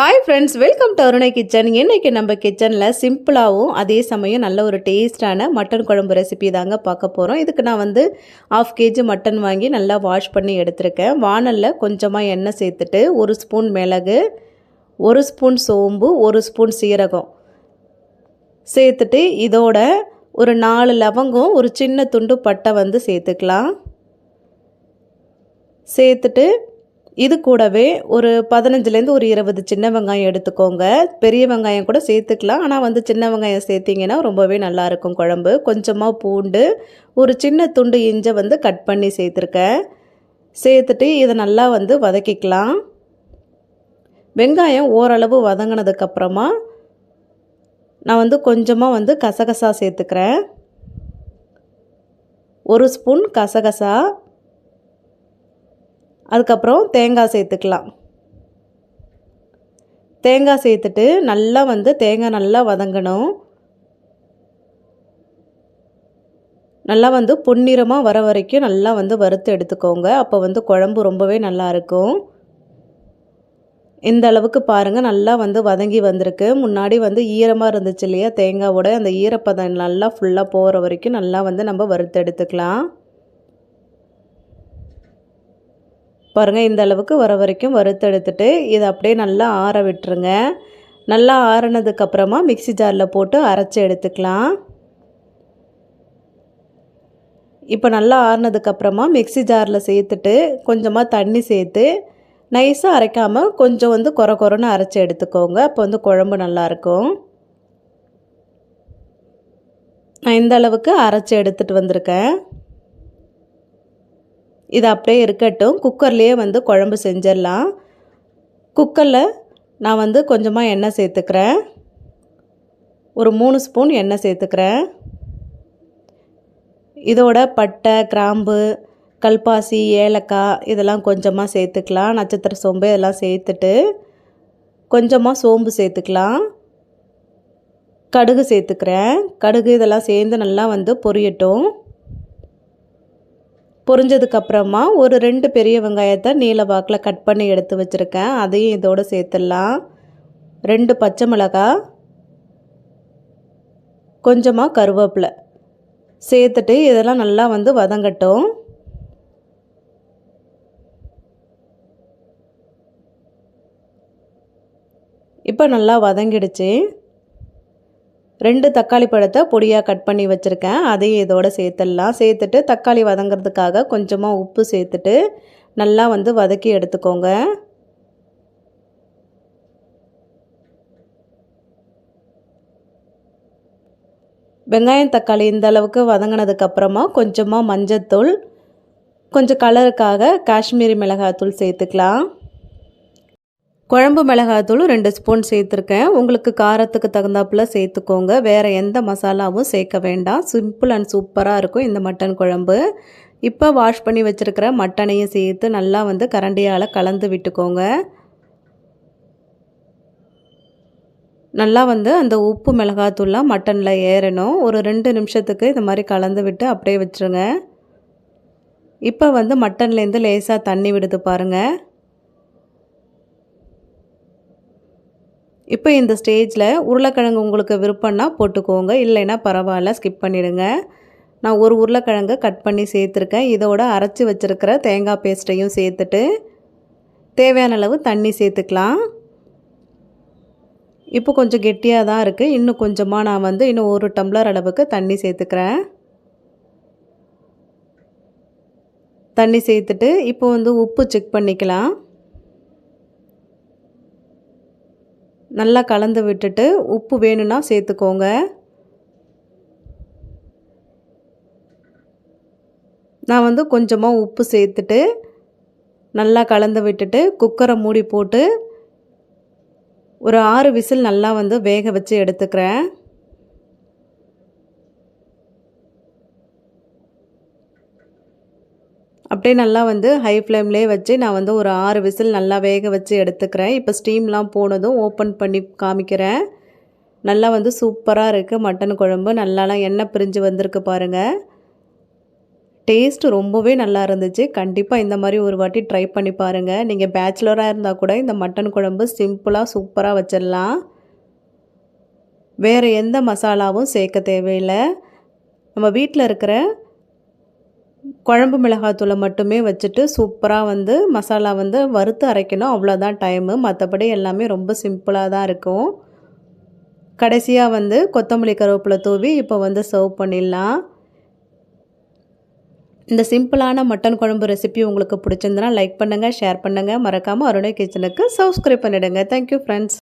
Hi friends welcome to Arunai kitchen இன்றைக்கி நம்ம கிச்சனில் சிம்பிளாகவும் அதே சமயம் நல்ல ஒரு டேஸ்டான மட்டன் குழம்பு ரெசிபி தாங்க பார்க்க போகிறோம் இதுக்கு நான் வந்து ஆஃப் கேஜி மட்டன் வாங்கி நல்லா வாஷ் பண்ணி எடுத்திருக்கேன். வானலில் கொஞ்சமாக எண்ணெய் சேர்த்துட்டு ஒரு ஸ்பூன் மிளகு ஒரு ஸ்பூன் சோம்பு ஒரு ஸ்பூன் சீரகம் சேர்த்துட்டு இதோட ஒரு நாலு லவங்கம் ஒரு சின்ன துண்டு பட்டை வந்து சேர்த்துக்கலாம். சேர்த்துட்டு இது கூடவே ஒரு பதினஞ்சுலேருந்து ஒரு இருபது சின்ன வெங்காயம் எடுத்துக்கோங்க. பெரிய வெங்காயம் கூட சேர்த்துக்கலாம். ஆனால் வந்து சின்ன வெங்காயம் சேர்த்திங்கன்னா ரொம்பவே நல்லாயிருக்கும் குழம்பு. கொஞ்சமாக பூண்டு ஒரு சின்ன துண்டு இஞ்சை வந்து கட் பண்ணி சேர்த்துருக்கேன். சேர்த்துட்டு இதை நல்லா வந்து வதக்கிக்கலாம். வெங்காயம் ஓரளவு வதங்கினதுக்கப்புறமா நான் வந்து கொஞ்சமாக வந்து கசகசா சேர்த்துக்கிறேன். ஒரு ஸ்பூன் கசகசா. அதுக்கப்புறம் தேங்காய் சேர்த்துக்கலாம். தேங்காய் சேர்த்துட்டு நல்லா வந்து தேங்காய் நல்லா வதங்கணும். நல்லா வந்து பொன்னிறமாக வர வரைக்கும் நல்லா வந்து வறுத்து எடுத்துக்கோங்க. அப்போ வந்து குழம்பு ரொம்பவே நல்லாயிருக்கும் இந்த அளவுக்கு பாருங்கள் நல்லா வந்து வதங்கி வந்திருக்கு. முன்னாடி வந்து ஈரமாக இருந்துச்சு இல்லையா தேங்காவோட அந்த ஈரப்பதம் நல்லா ஃபுல்லாக போகிற வரைக்கும் நல்லா வந்து நம்ம வறுத்து எடுத்துக்கலாம். பாருங்கள் இந்த அளவுக்கு வர வரைக்கும் வறுத்தெடுத்துட்டு இதை அப்படியே நல்லா ஆற விட்டுருங்க. நல்லா ஆறினதுக்கப்புறமா மிக்சி ஜாரில் போட்டு அரைச்சி எடுத்துக்கலாம். இப்போ நல்லா ஆறினதுக்கப்புறமா மிக்சி ஜாரில் சேர்த்துட்டு கொஞ்சமாக தண்ணி சேர்த்து நைஸாக அரைக்காமல் கொஞ்சம் வந்து குறை குறைன்னு அரைச்சி எடுத்துக்கோங்க. அப்போ வந்து குழம்பு நல்லாயிருக்கும் நான் இந்த அளவுக்கு அரைச்சி எடுத்துகிட்டு வந்திருக்கேன். இது அப்படியே இருக்கட்டும். குக்கர்லேயே வந்து குழம்பு செஞ்சிடலாம். குக்கரில் நான் வந்து கொஞ்சமாக எண்ணெய் சேர்த்துக்கிறேன். ஒரு மூணு ஸ்பூன் எண்ணெய் சேர்த்துக்கிறேன். இதோட பட்டை கிராம்பு கல்பாசி ஏலக்காய் இதெல்லாம் கொஞ்சமாக சேர்த்துக்கலாம். நட்சத்திர சோம்பு இதெல்லாம் சேர்த்துட்டு கொஞ்சமாக சோம்பு சேர்த்துக்கலாம். கடுகு சேர்த்துக்கிறேன். கடுகு இதெல்லாம் சேர்ந்து நல்லா வந்து பொரியட்டும். பொரிஞ்சதுக்கப்புறமா ஒரு ரெண்டு பெரிய வெங்காயத்தை நீல வாக்கில் கட் பண்ணி எடுத்து வச்சுருக்கேன். அதையும் இதோடு சேர்த்துடலாம். ரெண்டு பச்சை மிளகாய் கொஞ்சமாக கருவேப்பிலை. சேர்த்துட்டு இதெல்லாம் நல்லா வந்து வதங்கட்டும். இப்போ நல்லா வதங்கிடுச்சு. ரெண்டு தக்காளி பழத்தை பொடியாக கட் பண்ணி வச்சுருக்கேன். அதையும் இதோடு சேர்த்துடலாம். சேர்த்துட்டு தக்காளி வதங்கிறதுக்காக கொஞ்சமாக உப்பு சேர்த்துட்டு நல்லா வந்து வதக்கி எடுத்துக்கோங்க. வெங்காயம் தக்காளி இந்த அளவுக்கு வதங்கினதுக்கப்புறமா கொஞ்சமாக மஞ்சத்தூள் கொஞ்சம் கலருக்காக காஷ்மீரி மிளகாய் தூள் சேர்த்துக்கலாம். குழம்பு மிளகாத்தூள் ரெண்டு ஸ்பூன் சேர்த்துருக்கேன். உங்களுக்கு காரத்துக்கு தகுந்தாப்பில் சேர்த்துக்கோங்க. வேறு எந்த மசாலாவும் சேர்க்க வேண்டாம். சிம்பிள் அண்ட் சூப்பராக இருக்கும் இந்த மட்டன் குழம்பு. இப்போ வாஷ் பண்ணி வச்சுருக்கிற மட்டனையும் சேர்த்து நல்லா வந்து கரண்டியால் கலந்து விட்டுக்கோங்க. நல்லா வந்து அந்த உப்பு மிளகாத்தூள்லாம் மட்டனில் ஏறணும். ஒரு ரெண்டு நிமிஷத்துக்கு இந்த மாதிரி கலந்து விட்டு அப்படியே வச்சுருங்க. இப்போ வந்து மட்டன்லேருந்து லேசாக தண்ணி விடுது பாருங்கள் இப்போ இந்த ஸ்டேஜில் உருளைக்கிழங்கு உங்களுக்கு விருப்பம்னா போட்டுக்கோங்க. இல்லைன்னா பரவாயில்ல ஸ்கிப் பண்ணிவிடுங்க நான் ஒரு உருளைக்கிழங்கு கட் பண்ணி சேர்த்துருக்கேன். இதோட அரைச்சி வச்சுருக்கிற தேங்காய் பேஸ்ட்டையும் சேர்த்துட்டு தேவையான அளவு தண்ணி சேர்த்துக்கலாம். இப்போ கொஞ்சம் கெட்டியாக தான் இருக்குது இன்னும் கொஞ்சமாக நான் வந்து இன்னும் ஒரு டம்ளர் அளவுக்கு தண்ணி சேர்த்துக்கிறேன். தண்ணி சேர்த்துட்டு இப்போ வந்து உப்பு செக் பண்ணிக்கலாம். நல்லா கலந்து விட்டுட்டு உப்பு வேணும்னா சேர்த்துக்கோங்க. நான் வந்து கொஞ்சமாக உப்பு சேர்த்துட்டு நல்லா கலந்து விட்டுட்டு குக்கரை மூடி போட்டு ஒரு ஆறு விசில் நல்லா வந்து வேக வச்சு எடுத்துக்கிறேன். அப்படியே நல்லா வந்து ஹை ஃப்ளேம்லேயே வச்சு நான் வந்து ஒரு ஆறு விசில் நல்லா வேக வச்சு எடுத்துக்கிறேன். இப்போ ஸ்டீம்லாம் போனதும் ஓப்பன் பண்ணி காமிக்கிறேன். நல்லா வந்து சூப்பராக இருக்குது மட்டன் குழம்பு நல்லாலாம் எண்ணெய் பிரிஞ்சு வந்திருக்கு பாருங்கள் டேஸ்ட்டு ரொம்பவே நல்லா இருந்துச்சு. கண்டிப்பாக இந்த மாதிரி ஒரு வாட்டி ட்ரை பண்ணி பாருங்கள் நீங்கள் பேச்சுலராக இருந்தால் கூட இந்த மட்டன் குழம்பு சிம்பிளாக சூப்பராக வச்சிடலாம். வேறு எந்த மசாலாவும் சேர்க்க தேவையில்லை. நம்ம வீட்டில் இருக்கிற குழம்பு மிளகாத்தூளை மட்டுமே வச்சுட்டு சூப்பராக வந்து மசாலா வந்து வறுத்து அரைக்கணும். அவ்வளோதான் டைமு மற்றபடி எல்லாமே ரொம்ப சிம்பிளாக தான் இருக்கும். கடைசியாக வந்து கொத்தமல்லி கருவேப்பிலை தூவி இப்போ வந்து சர்வ் பண்ணிடலாம். இந்த சிம்பிளான மட்டன் குழம்பு ரெசிபி உங்களுக்கு பிடிச்சிருந்தனா லைக் பண்ணுங்கள் ஷேர் பண்ணுங்கள் மறக்காமல் அருணை கிச்சனுக்கு சப்ஸ்கிரைப் பண்ணிவிடுங்க தேங்க்யூ ஃப்ரெண்ட்ஸ்